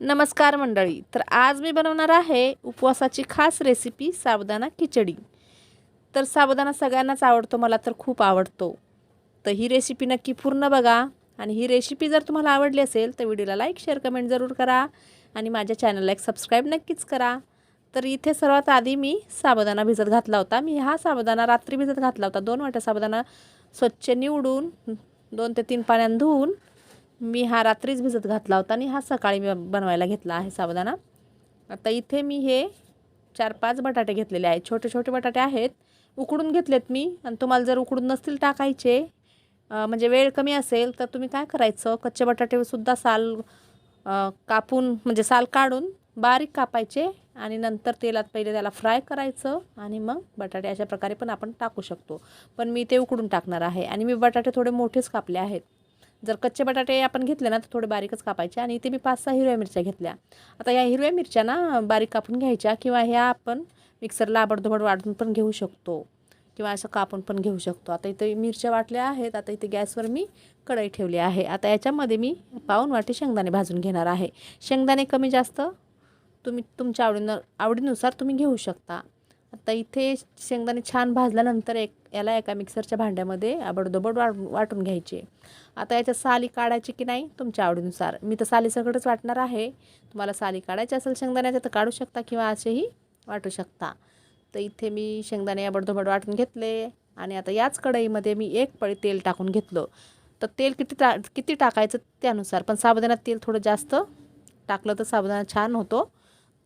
नमस्कार मंडळी तर आज मी बनवणार आहे उपवासाची खास रेसिपी साबुदाणा खिचडी. तर साबुदाणा सगळ्यांनाच आवडतो मला तर खूप आवडतो. तर ही रेसिपी नक्की पूर्ण बघा आणि ही रेसिपी जर तुम्हाला आवडली असेल तर व्हिडिओला लाईक शेअर कमेंट जरूर करा आणि माझ्या चॅनलला एक सबस्क्राईब नक्कीच करा. तर इथे सर्वात आधी मी साबुदाणा भिजत घातला होता. मी हा साबुदाणा रात्री भिजत घातला होता. दोन वाट्या साबुदाणा स्वच्छ निवडून दोन ते तीन पाण्यानं धुवून मी हा रात्रीच भिजत घातला होता आणि हा सकाळी मी बनवायला घेतला आहे साबुदाणा. आता इथे मी हे चार पाच बटाटे घेतलेले आहेत. छोटे छोटे बटाटे आहेत. उकडून घेतलेत मी. आणि तुम्हाला जर उकडून नसतील टाकायचे म्हणजे वेळ कमी असेल तर तुम्ही काय करायचं? कच्चे बटाटेसुद्धा साल कापून म्हणजे साल काढून बारीक कापायचे आणि नंतर तेलात पहिले त्याला फ्राय करायचं आणि मग बटाटे अशा प्रकारे पण आपण टाकू शकतो. पण मी ते उकडून टाकणार आहे आणि मी बटाटे थोडे मोठेच कापले आहेत. जर कच्चे बटाटे आपण घेतले ना तर थोडे बारीकच कापायचे आणि इथे मी पाच सहा हिरव्या मिरच्या घेतल्या. आता या हिरव्या मिरच्या ना बारीक कापून घ्यायच्या किंवा ह्या आपण मिक्सरला आबडधोबड वाटून पण घेऊ शकतो. किंवा असं कापून पण घेऊ शकतो. आता इथे मिरच्या वाटल्या आहेत. आता इथे गॅसवर मी कढई ठेवली आहे. आता याच्यामध्ये मी पाऊन वाटी शेंगदाणे भाजून घेणार आहे. शेंगदाणे कमी जास्त तुम्ही तुमच्या आवडीनं आवडीनुसार तुम्ही घेऊ शकता. आता इथे शेंगदाणे छान भाजल्यानंतर एक याला एका मिक्सरच्या भांड्यामध्ये आबडदोबड वाट वाटून घ्यायचे. आता याच्या साली काढायची की नाही तुमच्या आवडीनुसार. मी तर साली सगळंच वाटणार आहे. तुम्हाला साली काढायची असेल शेंगदाण्याच्या तर काढू शकता किंवा असेही वाटू शकता. तर इथे मी शेंगदाणे आबडदोबड वाटून घेतले आणि आता याच कढईमध्ये मी एक पळी तेल टाकून घेतलं. तर तेल किती टा किती टाकायचं त्यानुसार पण साबुदाण्यात तेल थोडं जास्त टाकलं तर साबुदाणा छान होतो.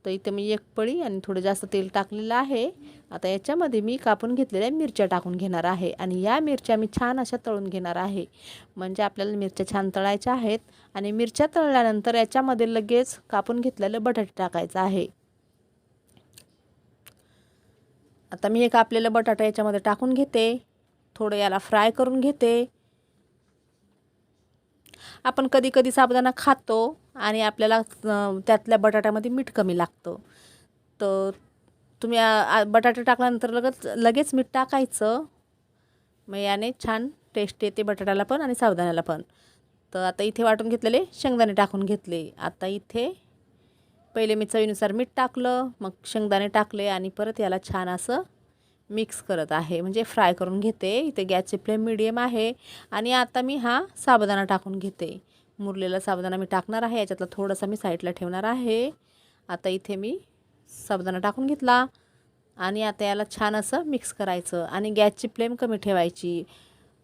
तर इथे मी एक पळी आणि थोडं जास्त तेल टाकलेलं आहे. आता याच्यामध्ये मी कापून घेतलेल्या मिरच्या टाकून घेणार आहे आणि या मिरच्या मी छान अशा तळून घेणार आहे. म्हणजे आपल्याला मिरच्या छान तळायच्या आहेत आणि मिरच्या तळल्यानंतर याच्यामध्ये लगेच कापून घेतलेलं बटाटे टाकायचं आहे. आता मी हे कापलेलं बटाटा याच्यामध्ये टाकून घेते. थोडं याला फ्राय करून घेते. आपण कधी कधी साबुदाणा खातो आणि आपल्याला त्यातल्या बटाट्यामध्ये मीठ कमी लागतं. तर तुम्ही आ- टाकल्यानंतर लगेच लगेच मीठ टाकायचं. मग याने छान टेस्ट येते बटाट्याला पण आणि साबुदाण्याला पण. तर आता इथे वाटून घेतलेले शेंगदाणे टाकून घेतले. आता इथे पहिले मी चवीनुसार मीठ टाकलं मग शेंगदाणे टाकले आणि परत याला छान असं मिक्स करत आहे. म्हणजे फ्राय करून घेते. इथे गॅसची फ्लेम मिडियम आहे. आणि आता मी हा साबुदाणा टाकून घेते. मुरलेला साबुदाणा मी टाकणार आहे. याच्यातला थोडासा मी साईडला ठेवणार आहे. आता इथे मी साबुदाणा टाकून घेतला. आणि आता याला छान असं मिक्स करायचं. आणि गॅसची फ्लेम कमी ठेवायची.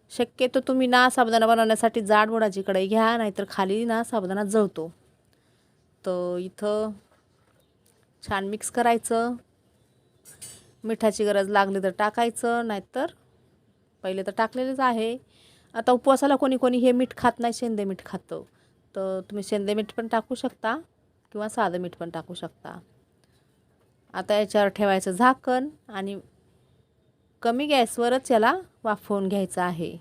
शक्यतो तुम्ही ना साबुदाणा बनवण्यासाठी जाड बुडाची कढई घ्या. नाहीतर खाली ना साबुदाणा जळतो. तर इथं छान मिक्स करायचं. मिठाची गरज लागली तर टाकायचं नाहीतर पहिले तर टाकलेलंच आहे. आता उपवासाला कोणी कोणी हे मीठ खात नाही शेंदे मीठ खातं. तर तुम्ही शेंदे मीठ पण टाकू शकता किंवा साधं मीठ पण टाकू शकता. आता याच्यावर ठेवायचं झाकण आणि कमी गॅसवरच याला वाफवून घ्यायचं आहे.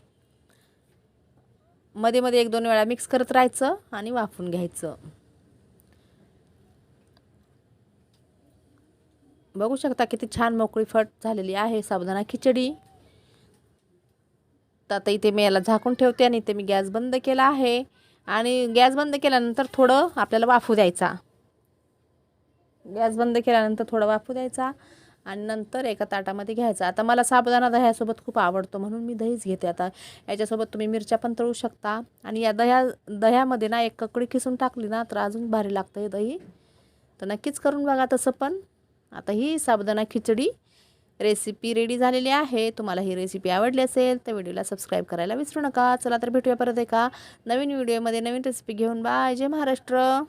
मध्ये मध्ये एक दोन वेळा मिक्स करत राहायचं आणि वाफवून घ्यायचं. बघू शकता किती छान मोकळी फट झालेली आहे साबुदाणा खिचडी. तर आता इथे मी याला झाकून ठेवते आणि इथे मी गॅस बंद केला आहे. आणि गॅस बंद केल्यानंतर थोडं आपल्याला वाफू द्यायचा. गॅस बंद केल्यानंतर थोडं वाफू द्यायचा आणि नंतर एका ताटामध्ये घ्यायचा. आता मला साबुदाणा दह्यासोबत खूप आवडतो म्हणून मी दहीच घेते आता. याच्यासोबत तुम्ही मिरच्या पण तळू शकता. आणि या दह्या दह्यामध्ये ना एक ककडी खिसून टाकली ना तर अजून भारी लागतं हे दही. तर नक्कीच करून बघा तसं पण. आता ही साबुदाणा खिचडी रेसिपी रेडी झालेली आहे. तुम्हाला ही रेसिपी आवडली असेल तर व्हिडिओला सबस्क्राईब करायला विसरू नका. चला तर भेटूया परत एका नवीन व्हिडिओमध्ये नवीन रेसिपी घेऊन. बाय जय महाराष्ट्र.